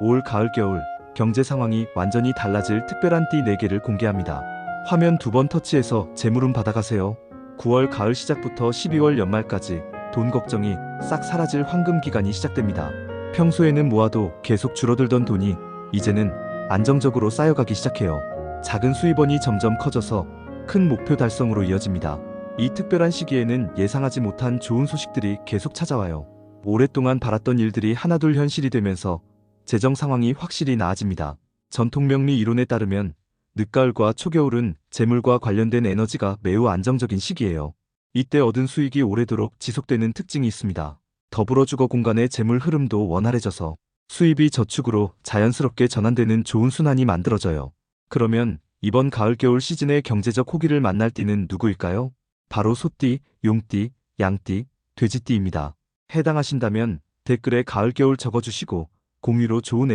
올 가을 겨울 경제 상황이 완전히 달라질 특별한 띠 4개를 공개합니다. 화면 두 번 터치해서 재물운 받아가세요. 9월 가을 시작부터 12월 연말까지 돈 걱정이 싹 사라질 황금 기간이 시작됩니다. 평소에는 모아도 계속 줄어들던 돈이 이제는 안정적으로 쌓여가기 시작해요. 작은 수입원이 점점 커져서 큰 목표 달성으로 이어집니다. 이 특별한 시기에는 예상하지 못한 좋은 소식들이 계속 찾아와요. 오랫동안 바랐던 일들이 하나둘 현실이 되면서 재정 상황이 확실히 나아집니다. 전통 명리 이론에 따르면 늦가을과 초겨울은 재물과 관련된 에너지가 매우 안정적인 시기예요. 이때 얻은 수익이 오래도록 지속되는 특징이 있습니다. 더불어 주거 공간의 재물 흐름도 원활해져서 수입이 저축으로 자연스럽게 전환되는 좋은 순환이 만들어져요. 그러면 이번 가을 겨울 시즌의 경제적 호기를 만날 띠는 누구일까요? 바로 소띠, 용띠, 양띠, 돼지띠입니다. 해당하신다면 댓글에 가을 겨울 적어주시고 공유로 좋은